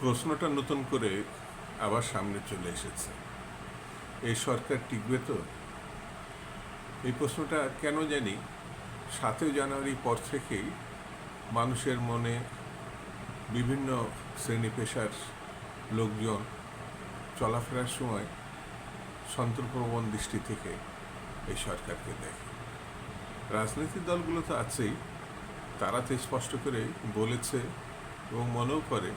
প্রশ্নটা নতুন করে আবার সামনে চলে এসেছে। এই সরকার টিকবে তো? এই প্রশ্নটা কেন জানি সাতই জানুয়ারি পর থেকেই মানুষের মনে বিভিন্ন শ্রেণি পেশার লোকজন চলাফেরার সময় সন্তর্কপ্রবণ দৃষ্টি থেকে এই সরকারকে দেখে। রাজনৈতিক দলগুলো তো আছেই, তারা তো স্পষ্ট করে বলেছে এবং মনেও করে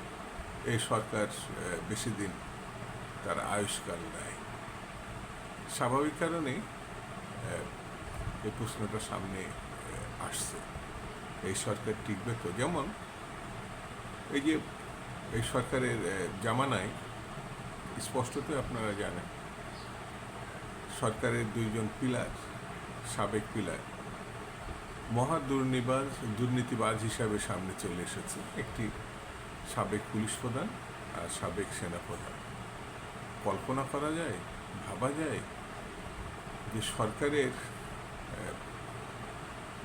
এই সরকার বেশি দিন তার আয়ুষ্কাল নেয়। স্বাভাবিক কারণেই এই প্রশ্নটা সামনে আসছে। এই সরকার টিকবে তো। যেমন, এই যে এই সরকারের জামানায় স্পষ্টতই আপনারা জানেন, সরকারের দুইজন পিলার, সাবেক পিলার, মহা দুর্নিবাজ, দুর্নীতিবাজ হিসাবে সামনে চলে এসেছে। একটি সাবেক পুলিশ প্রধান আর সাবেক সেনা প্রধান। কল্পনা করা যায়, ভাবা যায় যে সরকারের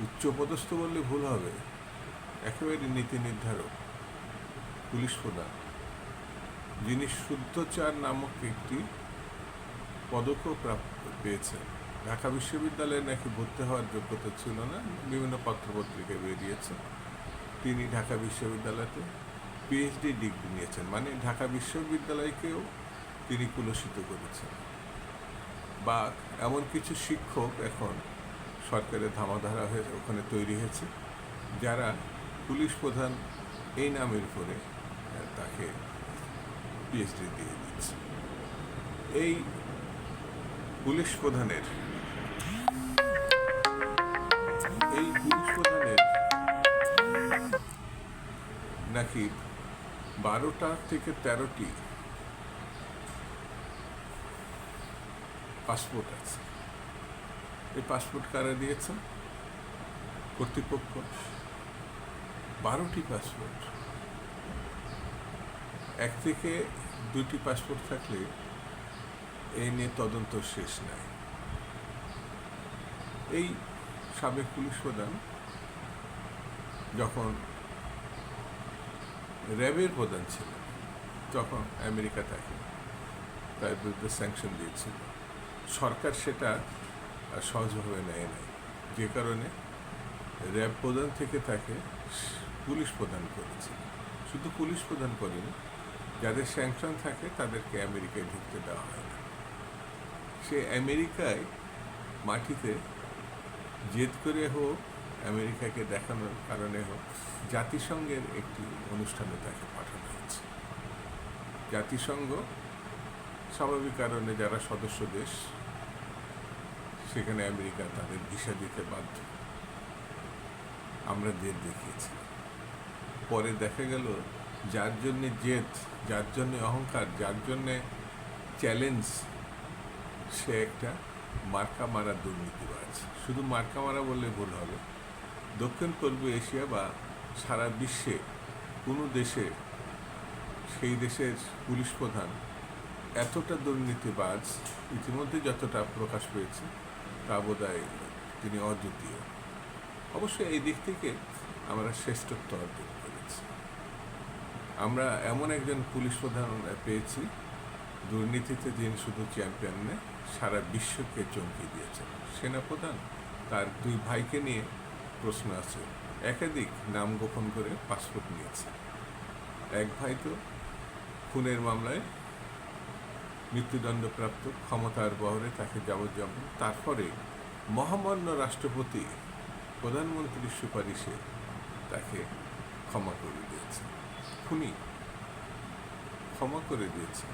উচ্চপদস্থ বললে ভুল হবে। একেবারে নীতি নির্ধারক পুলিশ প্রধান। যিনি শুদ্ধচার নামক একটি পদকও প্রাপ্ত, পেয়েছেন। ঢাকা বিশ্ববিদ্যালয়ে নাকি ভর্তি হওয়ার যোগ্যতা ছিল না, বিভিন্ন পত্রপত্রিকায় বেরিয়েছে। তিনি ঢাকা বিশ্ববিদ্যালয়তে পিএইচডি ডিগ্রি নিয়েছেন। মানে ঢাকা বিশ্ববিদ্যালয়কেও তিনি কুলসিত করেছেন। বা এমন কিছু শিক্ষক এখন সরকারের ধামাধারা হয়ে ওখানে তৈরি হয়েছে, যারা পুলিশ প্রধান এই নামের উপরে তাকে পিএইচডি দিয়ে দিচ্ছে। এই পুলিশ প্রধানের, এই পুলিশ প্রধানের নাকি বারোটা থেকে তেরোটি পাসপোর্ট আছে। এই পাসপোর্ট কারা দিয়েছেন কর্তৃপক্ষ। বারোটি পাসপোর্ট। এক থেকে দুইটি পাসপোর্ট থাকলে এই নিয়ে তদন্ত শেষ নাই। এই সাবেক পুলিশ প্রধান যখন র্যাবের প্রধান ছিলেন তখন আমেরিকা তাকে, তার বিরুদ্ধে স্যাংশন দিয়েছিল। সরকার সেটা সহজভাবে নেয় নাই। যে কারণে র্যাব প্রধান থেকে তাকে পুলিশ প্রদান করেছে। শুধু পুলিশ প্রদান করেনি, যাদের স্যাংশন থাকে তাদেরকে আমেরিকায় ঢুকতে দেওয়া হয় না। সে আমেরিকায় মাটিতে জেদ করে হোক আমেরিকাকে দেখানোর কারণে হোক জাতিসংঘের একটি অনুষ্ঠানে তাকে পাঠানো হয়েছে। জাতিসংঘ স্বাভাবিক কারণে যারা সদস্য দেশ, সেখানে আমেরিকা তাদের ভিসা দিতে বাধ্য। আমরা জেদ দেখিয়েছি। পরে দেখা গেল যার জন্যে জেদ, যার জন্যে অহংকার, যার জন্যে চ্যালেঞ্জ, সে একটা মার্কা মারা দুর্নীতিবাজ। শুধু মার্কা মারা বললে ভুল হবে। দক্ষিণ পূর্ব এশিয়া বা সারা বিশ্বে কোনো দেশে সেই দেশের পুলিশ প্রধান এতটা দুর্নীতিবাজ ইতিমধ্যে যতটা প্রকাশ পেয়েছে, তা বোধহয় তিনি অদ্বিতীয়। অবশ্যই এই দিক থেকে আমরা শ্রেষ্ঠত্ব অর্জন করেছি। আমরা এমন একজন পুলিশ প্রধান পেয়েছি, দুর্নীতিতে যিনি শুধু চ্যাম্পিয়ন নেই সারা বিশ্বকে চমকে দিয়েছেন। সেনাপ্রধান তার দুই ভাইকে নিয়ে প্রশ্ন আছে। একাধিক নাম গোপন করে পাসপোর্ট নিয়েছে। এক ভাই তো খুনের মামলায় মৃত্যুদণ্ডপ্রাপ্ত ক্ষমতার বহরে তাকে যাবজ্জীবন, তারপরে মহামান্য রাষ্ট্রপতি, প্রধানমন্ত্রীর সুপারিশে তাকে ক্ষমা করে দিয়েছে। খুনি ক্ষমা করে দিয়েছে।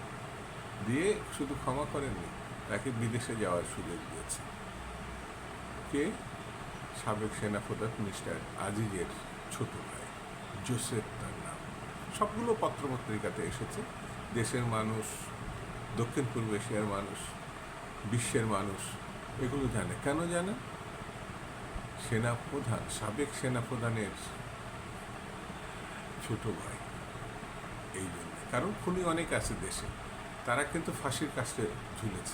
দিয়ে শুধু ক্ষমা করেননি, তাকে বিদেশে যাওয়ার সুযোগ দিয়েছে। কে? সাবেক সেনাপ্রধান মিস্টার আজিজের ছোট ভাই, জোসেফ তার নাম। সবগুলো পত্রপত্রিকাতে এসেছে। দেশের মানুষ, দক্ষিণ পূর্ব এশিয়ার মানুষ, বিশ্বের মানুষ, এগুলো জানে। কেন জানে? সেনাপ্রধান, সাবেক সেনাপ্রধানের ছোট ভাই। এই জন্য। কারণ খুনি অনেক আছে দেশে। তারা কিন্তু ফাঁসির কাছে ঝুলেছে।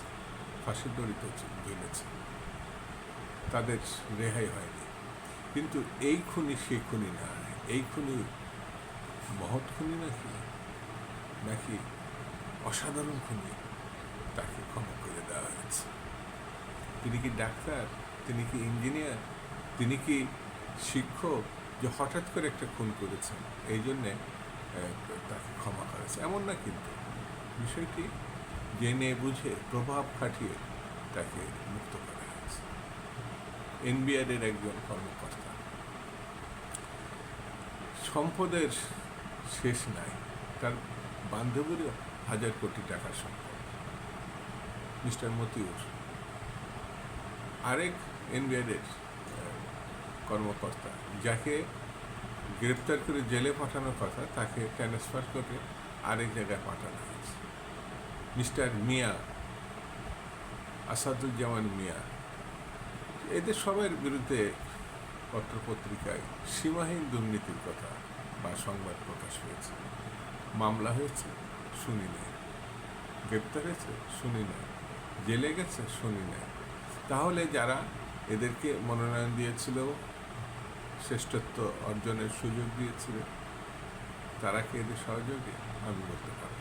ফাঁসির দড়িতে ঝুলেছে। তাদের রেহাই হয়নি। কিন্তু এই খুনি, সেই খুনি না। এই খুনি মহৎ খুনি নাকি? নাকি অসাধারণ খুনি তাকে ক্ষমা করে দেওয়া হয়েছে? তিনি কি ডাক্তার? তিনি কি ইঞ্জিনিয়ার? তিনি কি শিক্ষক? যে হঠাৎ করে একটা খুন করেছেন, এই জন্যে তাকে ক্ষমা করেছে এমন না কিন্তু। বিষয়টি জেনে বুঝে প্রভাব খাটিয়ে তাকে মুক্ত করা হয়েছে এনবিআর এর একজন কর্মকর্তা। সম্পদের শেষ নাই। তার বান্ধবীরও হাজার কোটি টাকার সম্পদ। মিস্টার মতিউর। আরেক এনবিআর এর কর্মকর্তা, যাকে গ্রেপ্তার করে জেলে পাঠানোর কথা, তাকে ট্রান্সফার করে আরেক জায়গায় পাঠানো হয়েছে। মিস্টার মিয়া, আসাদুজ্জামান মিয়া। এদের সবার বিরুদ্ধে পত্রপত্রিকায় সীমাহীন দুর্নীতির কথা বা সংবাদ প্রকাশ হয়েছে। মামলা হয়েছে, শুনি নাই। গ্রেপ্তার হয়েছে, শুনি নাই। জেলে গেছে, শুনি নাই। তাহলে যারা এদেরকে মনোনয়ন দিয়েছিল, শ্রেষ্ঠত্ব অর্জনের সুযোগ দিয়েছিল, তারা কি এদের সহযোগী? আমি বলতে পারব।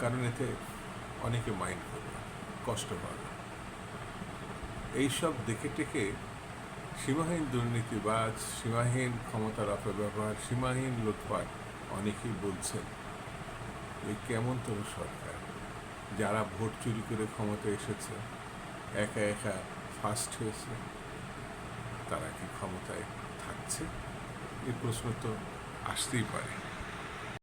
কারণ এতে অনেকে মাইন্ড করবে, কষ্ট পাবে। এইসব দেখে টেকে সীমাহীন দুর্নীতিবাজ সীমাহীন ক্ষমতার অপব্যবহার, সীমাহীন লুটপাট অনেকেই বলছেন এই কেমন তোর সরকার? যারা ভোট চুরি করে ক্ষমতায় এসেছে, একা একা ফার্স্ট হয়েছে, তারা কি ক্ষমতায় থাকছে? এই প্রশ্ন তো আসতেই পারে।